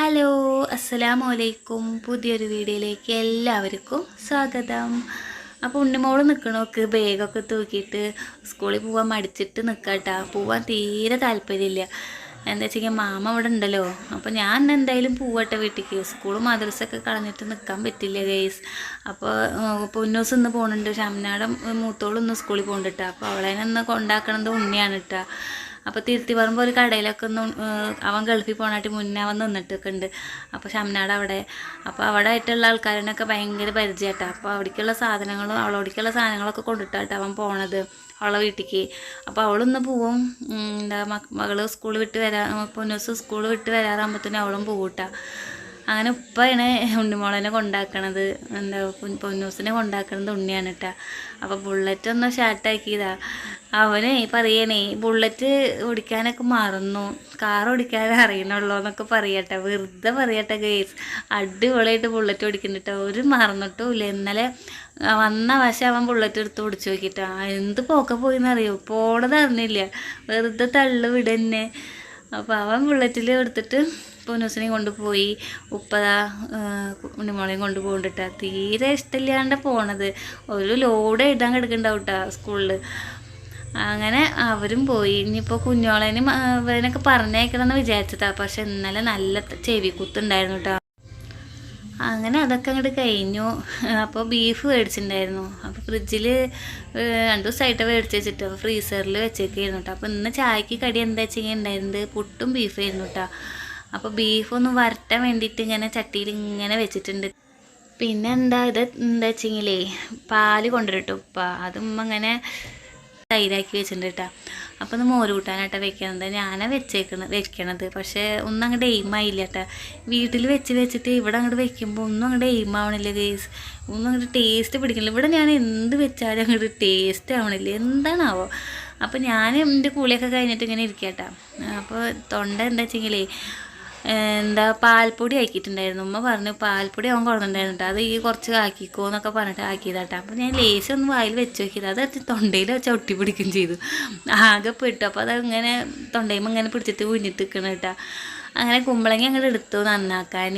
Hello അസ്സലാമു അലൈക്കും പുതിയൊരു വീഡിയോയിലേക്ക് എല്ലാവർക്കും സ്വാഗതം. അപ്പോൾ ഉണ്ണിമോൾ നിൽക്കണോക്ക് ബാഗൊക്കെ തൂക്കിയിട്ട് സ്കൂളിൽ പോകാൻ മടിച്ചിട്ട് നിൽക്കട്ടാ പോവാൻ തീരെ താല്പര്യമില്ല. എന്താ വെച്ചാൽ മാമ ഇവിടെ ഉണ്ടല്ലോ. അപ്പോൾ ഞാൻ എന്തായാലും പോവട്ടെ വീട്ടിലേക്ക്. സ്കൂളും മദ്രസൊക്കെ കളഞ്ഞിട്ട് നിൽക്കാൻ പറ്റില്ല ഗൈസ് അപ്പോൾ പൊന്നൂസ് ഇന്ന് പോകുന്നുണ്ട് ഷംനാടം മൂത്തോളൊന്ന് സ്കൂളിൽ പോകുന്നുണ്ട് കേട്ടോ അപ്പോൾ അവളെന്നെ ഒന്ന് കൊണ്ടാക്കണത് ഉണ്ണിയാണ് കേട്ടോ അപ്പോൾ തിരുത്തി പറയുമ്പോൾ ഒരു കടയിലൊക്കെ ഒന്ന് അവൻ ഗൾഫിൽ പോകണായിട്ട് മുന്നേ അവൻ നിന്നിട്ടൊക്കെ ഉണ്ട്. അപ്പോൾ ഷംനാട് അവിടെ. അപ്പോൾ അവിടെ ആയിട്ടുള്ള ആൾക്കാരിനൊക്കെ ഭയങ്കര പരിചയമായിട്ടാണ് അപ്പോൾ അവിടേക്കുള്ള സാധനങ്ങളും അവളോടേക്കുള്ള സാധനങ്ങളൊക്കെ കൊണ്ടിട്ടാട്ടോ അവൻ പോണത് അവളെ വീട്ടിലേക്ക് അപ്പോൾ അവളൊന്ന് പോവും. എന്താ മക- മകൾ സ്കൂൾ വിട്ട് വരാ പൊന്നൂസ് സ്കൂൾ വിട്ട് വരാറാകുമ്പോഴത്തേനും അവളും പോകൂട്ടാ അങ്ങനെ ഉപ്പയാണ് ഉണ്ണിമോളനെ കൊണ്ടാക്കണത്. എന്താ പൊന്നൂസിനെ കൊണ്ടാക്കണത് ഉണ്ണിയാണ് കേട്ടോ അപ്പോൾ ബുള്ളറ്റ് ഒന്ന് ഷാർട്ടാക്കിയതാ അവന് പറയണേ ബുള്ളറ്റ് ഓടിക്കാനൊക്കെ മറന്നു. കാർ ഓടിക്കാൻ അറിയണുള്ളൂ എന്നൊക്കെ പറയട്ടെ. വെറുതെ പറയട്ടെ ഗേസ് അടിപൊളിയായിട്ട് ബുള്ളറ്റ് ഓടിക്കുന്നുട്ടോ ഒരു മറന്നിട്ടും ഇല്ല. ഇന്നലെ വന്ന വശം അവൻ ബുള്ളറ്റ് എടുത്ത് ഓടിച്ചു നോക്കിട്ടാ എന്ത് പോക്ക പോയിന്നറിയോ? പോണത് അറിഞ്ഞില്ല. വെറുതെ തള്ളു വിടന്നെ. അപ്പോൾ അവൻ ബുള്ളറ്റിൽ എടുത്തിട്ട് പൊന്നൂസിനെയും കൊണ്ടുപോയി ഉപ്പതാ ഉണ്ണിമോളെയും കൊണ്ടുപോകണ്ടിട്ടാ തീരെ ഇഷ്ടമില്ലാണ്ട് പോണത്. ഒരു ലോഡ് എഴുതാൻ കിടക്കുന്നുണ്ടാവും കേട്ടോ സ്കൂളിൽ അങ്ങനെ അവരും പോയി. ഇനിയിപ്പോൾ കുഞ്ഞോളേനും ഇവരനൊക്കെ പറഞ്ഞേക്കണം എന്ന് വിചാരിച്ചതാ. പക്ഷെ ഇന്നലെ നല്ല ചെവി കുത്തുണ്ടായിരുന്നു കേട്ടോ അങ്ങനെ അതൊക്കെ അങ്ങോട്ട് കഴിഞ്ഞു. അപ്പോൾ ബീഫ് മേടിച്ചിട്ടുണ്ടായിരുന്നു. അപ്പോൾ ഫ്രിഡ്ജിൽ രണ്ട് ദിവസമായിട്ട് മേടിച്ച് വെച്ചിട്ട്. ഫ്രീസറിൽ വെച്ചേക്കായിരുന്നു കേട്ടോ അപ്പോൾ ഇന്ന് ചായക്ക് കടി എന്താ വെച്ചിങ്ങനെ ഉണ്ടായിരുന്നത് പുട്ടും ബീഫായിരുന്നു കേട്ടോ അപ്പോൾ ബീഫ് ഒന്ന് വരട്ടാൻ വേണ്ടിയിട്ട് ഇങ്ങനെ ചട്ടിയിൽ ഇങ്ങനെ വെച്ചിട്ടുണ്ട്. പിന്നെ എന്താ ഇത് എന്താ വെച്ചെങ്കിലേ പാൽ കൊണ്ടുവരട്ടോ ഉപ്പ. അതും അങ്ങനെ തൈരാക്കി വെച്ചിട്ടുണ്ട് കേട്ടോ. അപ്പോൾ ഒന്ന് മോര് കൂട്ടാനായിട്ടാണ് വെക്കണത്. ഞാനാണ് വെച്ചേക്കുന്നത് വെക്കണത്. പക്ഷേ ഒന്നും അങ്ങോട്ട് എയിമായില്ല കേട്ടോ. വീട്ടിൽ വെച്ച് വെച്ചിട്ട് ഇവിടെ അങ്ങോട്ട് വെക്കുമ്പോൾ ഒന്നും അങ്ങോട്ട് എയിമാവണില്ല ഗേസ് ഒന്നും അങ്ങോട്ട് ടേസ്റ്റ് പിടിക്കണില്ല. ഇവിടെ ഞാൻ എന്ത് വെച്ചാലും അങ്ങോട്ട് ടേസ്റ്റ് ആവണില്ല. എന്താണാവോ? അപ്പോൾ ഞാൻ എന്റെ കൂളിയൊക്കെ കഴിഞ്ഞിട്ട് ഇങ്ങനെ ഇരിക്കട്ടാ അപ്പോൾ തൊണ്ട എന്താ വെച്ചെങ്കിലേ എന്താ പാൽപ്പൊടി ആക്കിയിട്ടുണ്ടായിരുന്നു. ഉമ്മ പറഞ്ഞു പാൽപ്പൊടി അവൻ കുറഞ്ഞിട്ടുണ്ടായിരുന്നു അത് ഈ കുറച്ച് ആക്കിക്കോ എന്നൊക്കെ പറഞ്ഞിട്ട് ആക്കിയതാട്ടോ അപ്പോൾ ഞാൻ ലേശം ഒന്ന് വായിൽ വെച്ച് നോക്കിയത് അത് തൊണ്ടയിൽ വെച്ച് ഒട്ടി പിടിക്കുകയും ചെയ്തു. ആകെ പെട്ടു. അപ്പോൾ അതങ്ങനെ തൊണ്ടയിൽ ഇങ്ങനെ പിടിച്ചിട്ട് കുഞ്ഞിട്ട് നിൽക്കണം കേട്ടോ അങ്ങനെ കുമ്പളങ്ങി അങ്ങോട്ട് എടുത്തു നന്നാക്കാൻ.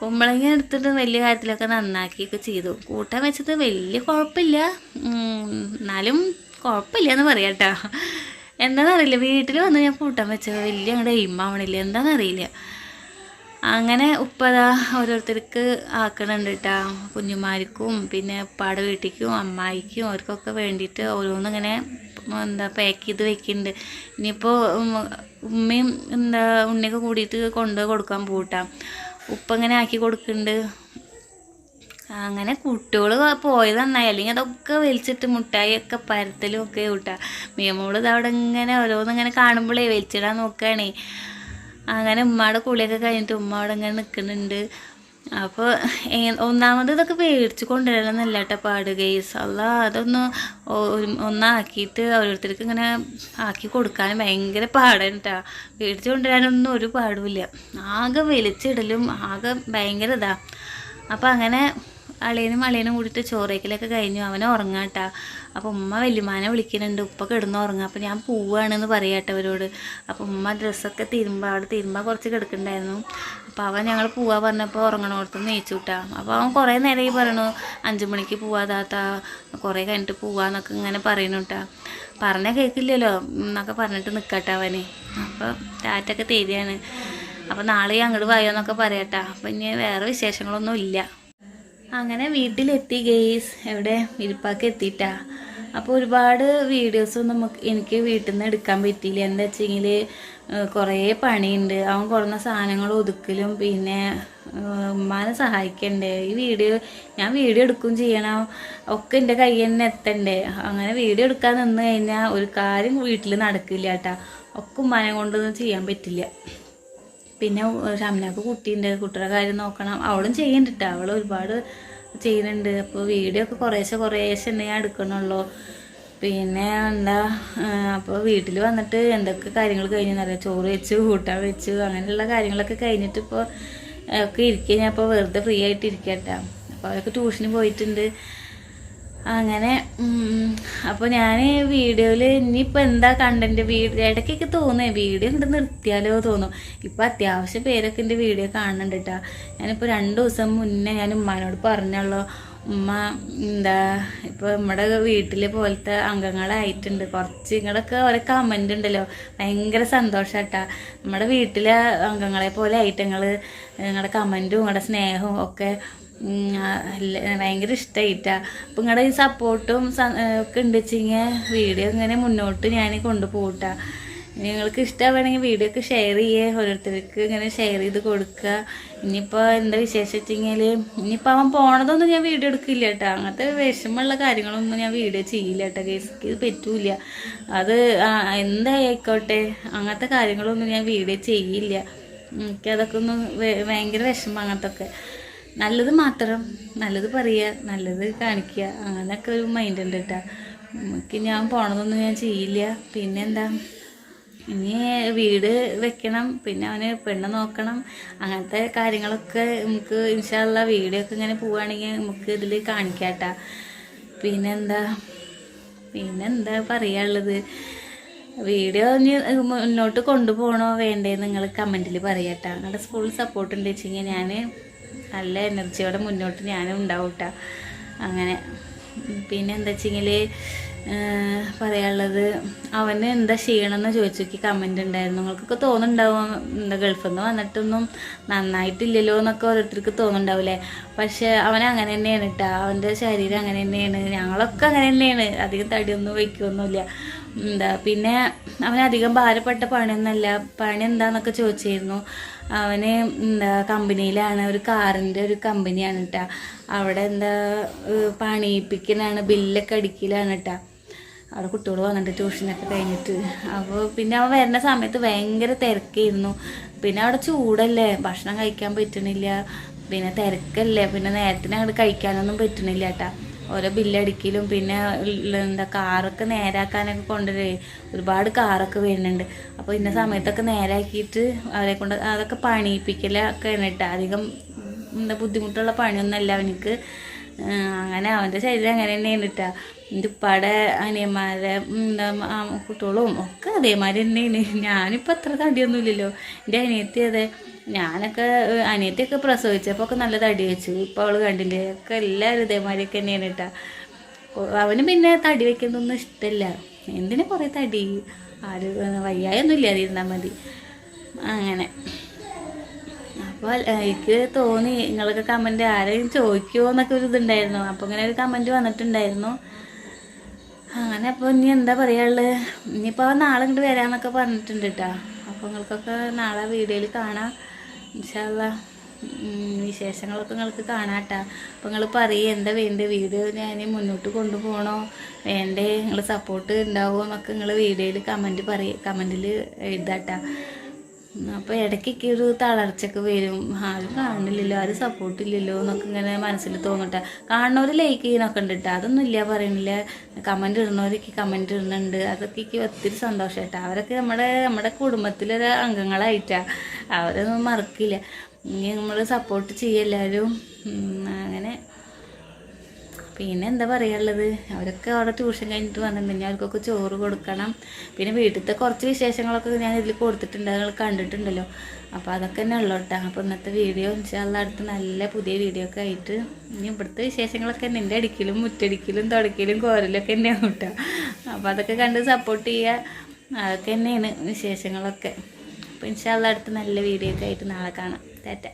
കുമ്പളങ്ങി എടുത്തിട്ട് വലിയ കാര്യത്തിലൊക്കെ നന്നാക്കിയൊക്കെ ചെയ്തു. കൂട്ടാൻ വെച്ചത് വലിയ കുഴപ്പമില്ല. എന്നാലും കുഴപ്പമില്ല എന്ന് പറയാം കേട്ടോ എന്താണെന്നറിയില്ല വീട്ടിൽ വന്ന് ഞാൻ കൂട്ടാൻ വെച്ചത് വലിയ അങ്ങോട്ട് എയിമാവണില്ല എന്താണെന്നറിയില്ല അങ്ങനെ ഉപ്പതാ ഓരോരുത്തർക്ക് ആക്കണുണ്ട് കേട്ടാ കുഞ്ഞുമാർക്കും പിന്നെ ഉപ്പാടെ വീട്ടിലേക്കും അമ്മായിക്കും അവർക്കൊക്കെ വേണ്ടിയിട്ട് ഓരോന്നിങ്ങനെ എന്താ പാക്ക് ചെയ്ത് വെക്കുന്നുണ്ട് ഇനിയിപ്പോൾ ഉമ്മയും എന്താ ഉണ്ണിയൊക്കെ കൂടിയിട്ട് കൊണ്ട് കൊടുക്കാൻ പോട്ടാ. ഉപ്പ ഇങ്ങനെ ആക്കി കൊടുക്കുന്നുണ്ട് അങ്ങനെ കുട്ടികൾ പോയത് നന്നായി. അല്ലെങ്കിൽ അതൊക്കെ വലിച്ചിട്ട് മുട്ടായിയൊക്കെ പരത്തലും ഒക്കെ കൂട്ടാ. മിയമോൾ അവിടെ ഇങ്ങനെ ഓരോന്നിങ്ങനെ കാണുമ്പോഴേ വലിച്ചിടാൻ നോക്കുകയാണേ അങ്ങനെ ഉമ്മയുടെ കുളിയൊക്കെ കഴിഞ്ഞിട്ട് ഉമ്മ അവിടെ ഇങ്ങനെ നിൽക്കുന്നുണ്ട് അപ്പോൾ ഒന്നാമത് ഇതൊക്കെ മേടിച്ച് കൊണ്ടുവരണമെന്നല്ല കേട്ടോ പാട് ഗെയ്സ് അല്ല അതൊന്ന് ഒന്നാക്കിയിട്ട് ഓരോരുത്തർക്ക് ഇങ്ങനെ ആക്കി കൊടുക്കാൻ ഭയങ്കര പാടാണ് കേട്ടോ മേടിച്ച് കൊണ്ടുവരാനൊന്നും ഒരു പാടുമില്ല. ആകെ വലിച്ചിടലും ആകെ ഭയങ്കര ഇതാ. അപ്പം അങ്ങനെ അളിയനും അളിയനും കൂടിയിട്ട് ചോറേക്കലൊക്കെ കഴിഞ്ഞു. അവനെ ഉറങ്ങാട്ടാ. അപ്പോൾ ഉമ്മ വല്യമാനെ വിളിക്കുന്നുണ്ട്. ഉപ്പ കിടന്ന് ഉറങ്ങാം. അപ്പോൾ ഞാൻ പോവുകയാണെന്ന് പറയാട്ടെ അവരോട്. അപ്പം ഉമ്മ ഡ്രസ്സൊക്കെ തിരുമ്പ അവിടെ തിരുമ്പാൻ കുറച്ച് കിടക്കണ്ടായിരുന്നു അപ്പോൾ അവൻ ഞങ്ങൾ പോവാ പറഞ്ഞപ്പോൾ ഉറങ്ങണോടത്ത് നീച്ചു വിട്ടാ അപ്പോൾ അവൻ കുറേ നേരം ഈ പറയണു അഞ്ചു മണിക്ക് പോവാ താത്ത. കുറേ കഴിഞ്ഞിട്ട് പോവാന്നൊക്കെ ഇങ്ങനെ പറയണു കേട്ടാ പറഞ്ഞാൽ കേൾക്കില്ലല്ലോ എന്നൊക്കെ പറഞ്ഞിട്ട് നിൽക്കട്ടെ അവന്. അപ്പോൾ ടാറ്റൊക്കെ തരികയാണ്. അപ്പോൾ നാളെ അങ്ങോട്ട് വായോന്നൊക്കെ പറയട്ടാ. അപ്പം ഇനി വേറെ വിശേഷങ്ങളൊന്നും ഇല്ല അങ്ങനെ വീട്ടിലെത്തി ഗെയ്സ് എവിടെ? ഇരിപ്പാക്ക് എത്തിയിട്ടാ. അപ്പോൾ ഒരുപാട് വീഡിയോസ് നമുക്ക് എനിക്ക് വീട്ടിൽ നിന്ന് എടുക്കാൻ പറ്റിയില്ല. എന്താ വെച്ചെങ്കിൽ കുറേ പണിയുണ്ട്. അവൻ കുറഞ്ഞ സാധനങ്ങൾ ഒതുക്കലും പിന്നെ ഉമ്മാനെ സഹായിക്കണ്ടേ? ഈ വീഡിയോ ഞാൻ വീഡിയോ എടുക്കും ചെയ്യണം. ഒക്കെ എന്റെ കൈ തന്നെ എത്തണ്ടേ? അങ്ങനെ വീഡിയോ എടുക്കാൻ നിന്ന് കഴിഞ്ഞാൽ ഒരു കാര്യം വീട്ടിൽ നടക്കില്ല കേട്ടാ ഒക്കെ ഉമ്മാനെ കൊണ്ടൊന്നും ചെയ്യാൻ പറ്റില്ല. പിന്നെ ഷംനാക്ക് കുട്ടിയുണ്ട്. കുട്ടിയുടെ കാര്യം നോക്കണം. അവളും ചെയ്യുന്നുണ്ട്. അവൾ ഒരുപാട് ചെയ്യുന്നുണ്ട്. അപ്പോൾ വീഡിയോ ഒക്കെ കുറേശ്ശെ കുറേശ്ശെ ഞാൻ എടുക്കണുള്ളൂ. പിന്നെ എന്താ അപ്പോൾ വീട്ടിൽ വന്നിട്ട് എന്തൊക്കെ കാര്യങ്ങൾ കഴിഞ്ഞെന്നറിയാം ചോറ് വെച്ചു കൂട്ടാൻ വെച്ചു അങ്ങനെയുള്ള കാര്യങ്ങളൊക്കെ കഴിഞ്ഞിട്ട് ഇപ്പോൾ ഒക്കെ ഇരിക്കുക ഞാൻ. ഇപ്പോൾ വെറുതെ ഫ്രീ ആയിട്ട് ഇരിക്കട്ടെ അപ്പോൾ അവരൊക്കെ ട്യൂഷന് പോയിട്ടുണ്ട്. അങ്ങനെ അപ്പോൾ ഞാൻ വീഡിയോയിൽ ഇനിയിപ്പോൾ എന്താ കണ്ടന്റ് വീഡിയോ ഇടയ്ക്കൊക്കെ തോന്നേ വീഡിയോ ഇങ്ങോട്ട് നിർത്തിയാലോ തോന്നും. ഇപ്പോൾ അത്യാവശ്യം പേരൊക്കെ എന്റെ വീഡിയോ കാണുന്നുണ്ട് കേട്ടോ ഞാനിപ്പോൾ രണ്ട് ദിവസം മുന്നേ ഞാൻ ഉമ്മാനോട് പറഞ്ഞുള്ളൂ ഉമ്മ എന്താ ഇപ്പോൾ നമ്മുടെ വീട്ടിലെ പോലത്തെ അംഗങ്ങളായിട്ടുണ്ട്. കുറച്ച് ഇങ്ങടൊക്കെ ഓരോ കമന്റ് ഉണ്ടല്ലോ ഭയങ്കര സന്തോഷാട്ടാ നമ്മുടെ വീട്ടിലെ അംഗങ്ങളെ പോലെ ആയിട്ട് നിങ്ങൾ നിങ്ങളുടെ കമന്റും നിങ്ങളുടെ സ്നേഹവും ഒക്കെ ഭയങ്കര ഇഷ്ടമായിട്ട അപ്പം നിങ്ങളുടെ ഈ സപ്പോർട്ടും ഒക്കെ ഉണ്ട് വെച്ചിങ്ങനെ വീഡിയോ ഇങ്ങനെ മുന്നോട്ട് ഞാൻ കൊണ്ടുപോകട്ടാ നിങ്ങൾക്ക് ഇഷ്ടമാണെങ്കിൽ വീഡിയോ ഒക്കെ ഷെയർ ചെയ്യുക ഓരോരുത്തർക്ക് ഇങ്ങനെ ഷെയർ ചെയ്ത് കൊടുക്കുക ഇനിയിപ്പോൾ എന്താ വിശേഷം വെച്ചെങ്കിൽ ഇനിയിപ്പോൾ അവൻ പോണതൊന്നും ഞാൻ വീഡിയോ എടുക്കില്ല കേട്ടോ. അങ്ങനത്തെ വിഷമമുള്ള കാര്യങ്ങളൊന്നും ഞാൻ വീഡിയോ ചെയ്യില്ല കേട്ടോ കേസിക്ക് ഇത് പറ്റൂല അത് എന്തായിക്കോട്ടെ അങ്ങനത്തെ കാര്യങ്ങളൊന്നും ഞാൻ വീഡിയോ ചെയ്യില്ല. എനിക്കതൊക്കെ ഒന്ന് ഭയങ്കര വിഷമം അങ്ങനത്തെ ഒക്കെ നല്ലത് മാത്രം നല്ലത് പറയുക നല്ലത് കാണിക്കുക അങ്ങനെയൊക്കെ ഒരു മൈൻഡ് ഉണ്ട് കേട്ടോ എനിക്ക് ഞാൻ പോണതൊന്നും ഞാൻ ചെയ്യില്ല. പിന്നെന്താ? ഇനി വീട് വെക്കണം പിന്നെ അവന് പെണ്ണ് നോക്കണം. അങ്ങനത്തെ കാര്യങ്ങളൊക്കെ നമുക്ക് ഇൻഷാല്ല വീഡിയോ ഒക്കെ ഇങ്ങനെ പോവുകയാണെങ്കിൽ നമുക്ക് ഇതിൽ കാണിക്കാട്ടാ പിന്നെന്താ? പിന്നെന്താ പറയാനുള്ളത്? വീഡിയോ ഇനി മുന്നോട്ട് കൊണ്ടുപോകണോ വേണ്ടേ നിങ്ങൾ കമന്റിൽ പറയട്ടാ നിങ്ങളുടെ സ്കൂളിൽ സപ്പോർട്ട് ഉണ്ട് വെച്ചെങ്കിൽ ഞാൻ നല്ല എനർജിയോടെ മുന്നോട്ട് ഞാനും ഉണ്ടാവും ട്ടാ. അങ്ങനെ. പിന്നെ എന്താ വെച്ചെങ്കിൽ പറയാനുള്ളത് അവന് എന്താ ക്ഷീണമെന്ന് ചോദിച്ചു നോക്കി കമന്റ് ഉണ്ടായിരുന്നു നിങ്ങൾക്കൊക്കെ തോന്നുന്നുണ്ടാവും എന്താ ഗൾഫിൽ നിന്ന് വന്നിട്ടൊന്നും നന്നായിട്ടില്ലല്ലോ എന്നൊക്കെ ഓരോരുത്തർക്ക് തോന്നുന്നുണ്ടാവില്ലേ? പക്ഷെ അവൻ അങ്ങനെ തന്നെയാണ് കേട്ടോ അവന്റെ ശരീരം അങ്ങനെ തന്നെയാണ്. ഞങ്ങളൊക്കെ അങ്ങനെ തന്നെയാണ്. അധികം തടിയൊന്നും വയ്ക്കുകയൊന്നുമില്ല എന്താ പിന്നെ അവനധികം ഭാരപ്പെട്ട പണിയൊന്നുമല്ല. പണി എന്താന്നൊക്കെ ചോദിച്ചിരുന്നു. അവന് കമ്പനിയിലാണ് ഒരു കാറിന്റെ ഒരു കമ്പനിയാണ് കേട്ടോ അവിടെ എന്താ പണിയിപ്പിക്കലാണ് ബില്ലൊക്കെ അടിക്കലാണ് കേട്ടോ അവിടെ കുട്ടികൾ വന്നിട്ട് ട്യൂഷനൊക്കെ കഴിഞ്ഞിട്ട്. അപ്പോൾ പിന്നെ അവൻ വരുന്ന സമയത്ത് ഭയങ്കര തിരക്കായിരുന്നു. പിന്നെ അവിടെ ചൂടല്ലേ ഭക്ഷണം കഴിക്കാൻ പറ്റണില്ല. പിന്നെ തിരക്കല്ലേ പിന്നെ നേരത്തിന് അങ്ങോട്ട് കഴിക്കാനൊന്നും പറ്റണില്ല കേട്ടാ ഓരോ ബില്ലടിക്കലും പിന്നെ എന്താ കാറൊക്കെ നേരാക്കാനൊക്കെ കൊണ്ടുവരേ. ഒരുപാട് കാറൊക്കെ വരുന്നുണ്ട്. അപ്പോൾ ഇന്ന സമയത്തൊക്കെ നേരാക്കിയിട്ട് അവരെ കൊണ്ട് അതൊക്കെ പണിയിപ്പിക്കലൊക്കെ എന്നിട്ട് അധികം എന്താ ബുദ്ധിമുട്ടുള്ള പണിയൊന്നുമല്ല അവനിക്ക്. ആ, അങ്ങനെ അവന്റെ ശരീരം അങ്ങനെ തന്നെയാണ് കേട്ടോ. എന്റെ ഉപ്പാടെ അനിയന്മാരെ എന്താ കുട്ടികളും ഒക്കെ അതേമാതിരി തന്നെയാണ്. ഞാനിപ്പോൾ അത്ര തടിയൊന്നുമില്ലല്ലോ. എന്റെ അനിയത്തി അതെ ഞാനൊക്കെ അനിയത്തിയൊക്കെ പ്രസവിച്ചപ്പോൾ ഒക്കെ നല്ല തടി വെച്ചു. ഇപ്പോൾ അവൾ കണ്ടില്ലേ? ഒക്കെ എല്ലാവരും ഇതേമാതിരിയൊക്കെ തന്നെയാണ് കേട്ടോ. അവന് പിന്നെ തടി വെക്കുന്നൊന്നും ഇഷ്ടമില്ല എന്തിനാ കുറേ തടി? ആര് വയ്യായൊന്നും ഇല്ലാതിരുന്നാൽ മതി. അങ്ങനെ. അപ്പോൾ എനിക്ക് തോന്നി നിങ്ങളൊക്കെ കമന്റ് ആരെയും ചോദിക്കുമോ എന്നൊക്കെ ഒരു ഇതുണ്ടായിരുന്നു. അപ്പോൾ ഇങ്ങനെ ഒരു കമന്റ് വന്നിട്ടുണ്ടായിരുന്നു. അങ്ങനെ അപ്പോൾ ഇനി എന്താ പറയുള്ളത് ഇനിയിപ്പോൾ നാളെ ഇങ്ങോട്ട് വരാമെന്നൊക്കെ പറഞ്ഞിട്ടുണ്ട് കേട്ടോ. അപ്പോൾ നിങ്ങൾക്കൊക്കെ നാളെ വീഡിയോയിൽ കാണാം. ഇൻഷാല്ല വിശേഷങ്ങളൊക്കെ നിങ്ങൾക്ക് കാണാട്ടാ. അപ്പോൾ നിങ്ങൾ പറയും എന്താ വേണ്ട? വീഡിയോ ഞാൻ മുന്നോട്ട് കൊണ്ടുപോകണോ വേണ്ടേ? നിങ്ങൾ സപ്പോർട്ട് ഉണ്ടാവുമോ എന്നൊക്കെ നിങ്ങൾ വീഡിയോയിൽ കമന്റ് പറയും കമന്റിൽ എഴുതാട്ടാ. അപ്പോൾ ഇടയ്ക്കൊക്കെ ഒരു തളർച്ചയൊക്കെ വരും. ആരും കാണുന്നില്ലല്ലോ ആരും സപ്പോർട്ട് ഇല്ലല്ലോ എന്നൊക്കെ ഇങ്ങനെ മനസ്സിൽ തോന്നട്ടെ. കാണുന്നവർ ലൈക്ക് ചെയ്യുന്നൊക്കെ ഉണ്ട് കേട്ടോ അതൊന്നും ഇല്ല പറയണില്ല. കമന്റ് ഇടുന്നവരൊക്കെ കമന്റ് ഇടുന്നുണ്ട്. അതൊക്കെ ഒത്തിരി സന്തോഷം കേട്ടോ അവരൊക്കെ നമ്മുടെ നമ്മുടെ കുടുംബത്തിലൊരു അംഗങ്ങളായിട്ടാ. അവരൊന്നും മറക്കില്ല. ഇനി നമ്മൾ സപ്പോർട്ട് ചെയ്യെല്ലാവരും അങ്ങനെ. പിന്നെ എന്താ പറയാനുള്ളത്? അവരൊക്കെ അവിടെ ട്യൂഷൻ കഴിഞ്ഞിട്ട് വന്നിട്ടുണ്ടെങ്കിൽ അവർക്കൊക്കെ ചോറ് കൊടുക്കണം. പിന്നെ വീട്ടിലത്തെ കുറച്ച് വിശേഷങ്ങളൊക്കെ ഞാൻ ഇതിൽ കൊടുത്തിട്ടുണ്ട്. നിങ്ങൾ കണ്ടിട്ടുണ്ടല്ലോ. അപ്പോൾ അതൊക്കെ തന്നെ ഉള്ളു കേട്ടോ. അപ്പോൾ ഇന്നത്തെ വീഡിയോ ഇൻഷാല്ല അടുത്ത് നല്ല പുതിയ വീഡിയോ ഒക്കെ ആയിട്ട് ഇനി ഇവിടുത്തെ വിശേഷങ്ങളൊക്കെ നിന്റെ അടിക്കലും മുറ്റടിക്കലും തുടക്കലും കോരലൊക്കെ തന്നെയാണ് കേട്ടോ. അപ്പോൾ അതൊക്കെ കണ്ട് സപ്പോർട്ട് ചെയ്യുക അതൊക്കെ തന്നെയാണ് വിശേഷങ്ങളൊക്കെ. അപ്പോൾ ഇൻഷാല്ല അടുത്ത് നല്ല വീഡിയോ ഒക്കെ ആയിട്ട് നാളെ കാണാം. ടാറ്റ.